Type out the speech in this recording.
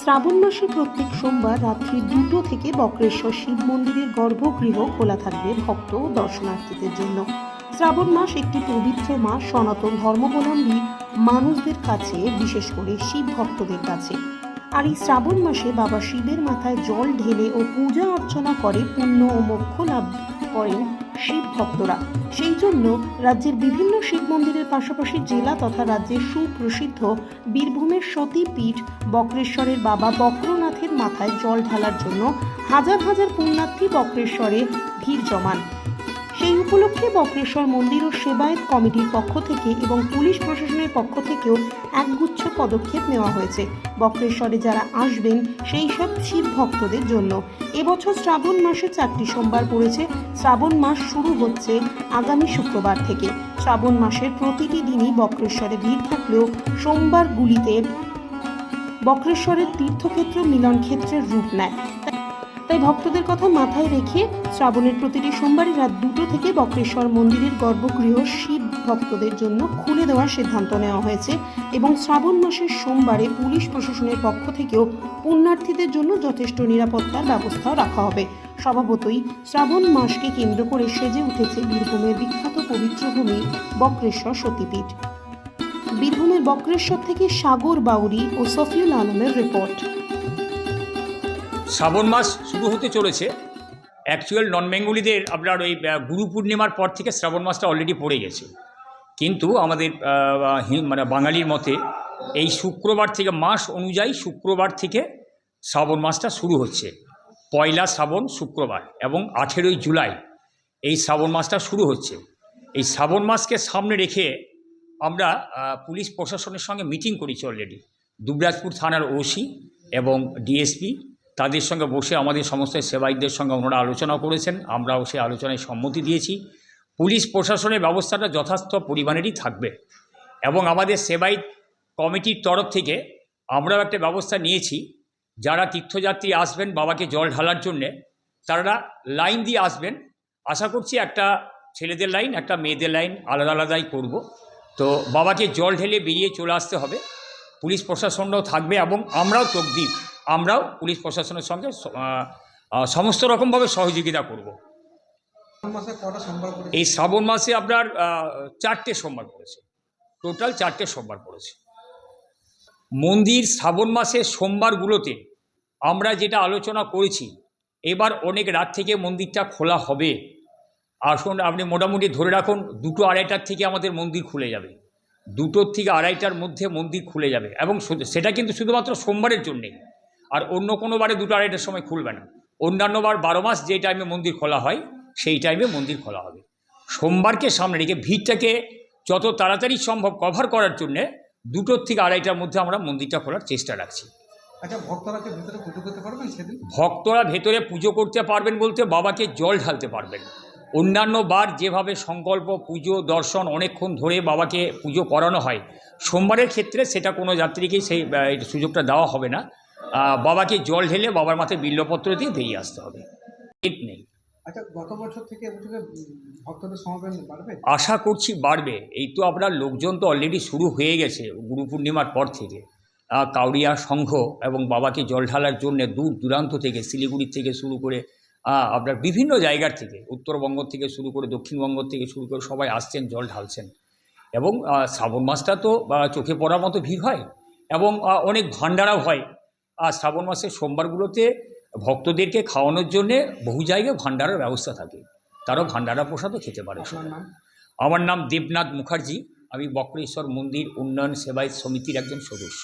শ্রাবণ মাসে প্রত্যেক সোমবার রাত্রি দুটো থেকে বক্রেশ্বর শিব মন্দিরের গর্ভগৃহ খোলা থাকবে ভক্ত ও দর্শনার্থীদের জন্য। শ্রাবণ মাস একটি পবিত্র মাস, সনাতন ধর্মাবলম্বী মানুষদের কাছে, বিশেষ করে শিব ভক্তদের কাছে। আর এই শ্রাবণ মাসে বাবা শিবের মাথায় জল ঢেলে ও পূজা অর্চনা করে, পুণ্য ও মোক্ষ লাভ করেন শিব ভক্তরা। সেই জন্য রাজ্যের বিভিন্ন শিব মন্দিরের পাশাপাশি জেলা তথা রাজ্যের সুপ্রসিদ্ধ বীরভূমের সতীপীঠ বক্রেশ্বরের বাবা বক্রনাথের মাথায় জল ঢালার জন্য হাজার হাজার পুণ্যার্থী বক্রেশ্বরে ভিড় জমান। সেই উপলক্ষে বক্রেশ্বর মন্দির ও সেবায়ত কমিটির পক্ষ থেকে এবং পুলিশ প্রশাসনের পক্ষ থেকেও একগুচ্ছ পদক্ষেপ নেওয়া হয়েছে। বক্রেশ্বরে যারা আসবেন, সেই সব শিব ভক্তদের জন্য। এবছর শ্রাবণ মাসে চারটি সোমবার পড়েছে। শ্রাবণ মাস শুরু হচ্ছে আগামী শুক্রবার থেকে। শ্রাবণ মাসের প্রতিটি দিনই বক্রেশ্বরে ভিড় থাকলেও সোমবারগুলিতে বক্রেশ্বরের তীর্থক্ষেত্র মিলন ক্ষেত্রের রূপ নেয়। তাই ভক্তদের কথা মাথায় রেখে শ্রাবণের প্রতিটি সোমবারই রাত দুটো থেকে বক্রেশ্বর মন্দিরের গর্ভগৃহ শিব ভক্তদের জন্য খুলে দেওয়ার সিদ্ধান্ত নেওয়া হয়েছে এবং শ্রাবণ মাসের সোমবারে পুলিশ প্রশাসনের পক্ষ থেকেও পুণ্যার্থীদের জন্য যথেষ্ট নিরাপত্তার ব্যবস্থাও রাখা হবে। স্বভাবতই শ্রাবণ মাসকে কেন্দ্র করে সেজে উঠেছে বীরভূমের বিখ্যাত পবিত্র ভূমি বক্রেশ্বর সতীপীঠ। বীরভূমের বক্রেশ্বর থেকে সাগর বাউরি ও সফিউল আলমের রিপোর্ট। শ্রাবণ মাস শুরু হতে চলেছে। অ্যাকচুয়াল নন বেঙ্গলিদের আপনার ওই গুরু পূর্ণিমার পর থেকে শ্রাবণ মাসটা অলরেডি পড়ে গেছে। কিন্তু আমাদের মানে বাঙালির মতে এই শুক্রবার থেকে, মাস অনুযায়ী শুক্রবার থেকে শ্রাবণ মাসটা শুরু হচ্ছে। পয়লা শ্রাবণ শুক্রবার এবং আঠেরোই জুলাই এই শ্রাবণ মাসটা শুরু হচ্ছে। এই শ্রাবণ মাসকে সামনে রেখে আমরা পুলিশ প্রশাসনের সঙ্গে মিটিং করেছি অলরেডি দুবরাজপুর থানার ওসি এবং ডিএসপি তাদের সঙ্গে বসে আমাদের সমস্ত সেবায়িতদের সঙ্গে ওনারা আলোচনা করেছেন। আমরাও সেই আলোচনায় সম্মতি দিয়েছি। পুলিশ প্রশাসনের ব্যবস্থাটা যথার্থ পরিমাণেরই থাকবে এবং আমাদের সেবায়িত কমিটির তরফ থেকে আমরাও একটা ব্যবস্থা নিয়েছি। যারা তীর্থযাত্রী আসবেন, বাবাকে জল ঢালার জন্যে, তারা লাইন দিয়ে আসবেন। আশা করছি একটা ছেলেদের লাইন, একটা মেয়েদের লাইন আলাদা আলাদাই করব। তো বাবাকে জল ঢেলে বেরিয়ে চলে আসতে হবে। পুলিশ প্রশাসনরাও থাকবে এবং আমরাও তকদিপ আমরাও পুলিশ প্রশাসনের সঙ্গে সমস্ত রকমভাবে সহযোগিতা করব। এই শ্রাবণ মাসে আপনার চারটে সোমবার পড়েছে। টোটাল চারটে সোমবার পড়েছে। মন্দির শ্রাবণ মাসের সোমবারগুলোতে আমরা যেটা আলোচনা করেছি, এবার অনেক রাত থেকে মন্দিরটা খোলা হবে। আসুন, আপনি মোটামুটি ধরে রাখুন, দুটো আড়াইটার থেকে আমাদের মন্দির খুলে যাবে। দুটোর থেকে আড়াইটার মধ্যে মন্দির খুলে যাবে। এবং সেটা কিন্তু শুধুমাত্র সোমবারের জন্যেই। আর অন্য কোনো বারে দুটো আড়াইটার সময় খুলবে না। অন্যান্য বার বারো মাস যে টাইমে মন্দির খোলা হয় সেই টাইমে মন্দির খোলা হবে। সোমবারকে সামনে রেখে ভিড়টাকে যত তাড়াতাড়ি সম্ভব কভার করার জন্যে দুটোর থেকে আড়াইটার মধ্যে আমরা মন্দিরটা খোলার চেষ্টা রাখছি। আচ্ছা ভক্তরা ভিতরে পুজো করতে পারবেন সেদিন? ভক্তরা ভেতরে পুজো করতে পারবেন বলতে বাবাকে জল ঢালতে পারবেন। অন্যান্য বার যেভাবে সংকল্প পুজো দর্শন অনেকক্ষণ ধরে বাবাকে পুজো করানো হয় সোমবারের ক্ষেত্রে সেটা কোনো যাত্রীকেই সেই সুযোগটা দেওয়া হবে না। বাবাকে জল ঢেলে বাবার মাথায় বিল্লপত্র দিয়ে বেরিয়ে আসতে হবে। ঠিক নেই। আচ্ছা আশা করছি বাড়বে। এই তো আপনার লোকজন তো অলরেডি শুরু হয়ে গেছে গুরু পূর্ণিমার পর থেকে। কাউরিয়া সংঘ এবং বাবাকে জল ঢালার জন্য দূর দূরান্ত থেকে শিলিগুড়ি থেকে শুরু করে আপনার বিভিন্ন জায়গার থেকে উত্তরবঙ্গ থেকে শুরু করে দক্ষিণবঙ্গ থেকে শুরু করে সবাই আসছেন জল ঢালছেন। এবং শ্রাবণ মাসটা তো চোখে পড়ার মতো ভিড় হয় এবং অনেক ভাণ্ডারাও হয়। আর শ্রাবণ মাসের সোমবারগুলোতে ভক্তদেরকে খাওয়ানোর জন্যে বহু জায়গায় ভাণ্ডারের ব্যবস্থা থাকে। তারাও ভাণ্ডারা প্রসাদও খেতে পারে। আমার নাম দেবনাথ মুখার্জি। আমি বক্রেশ্বর মন্দির উন্নয়ন সেবায় সমিতির একজন সদস্য।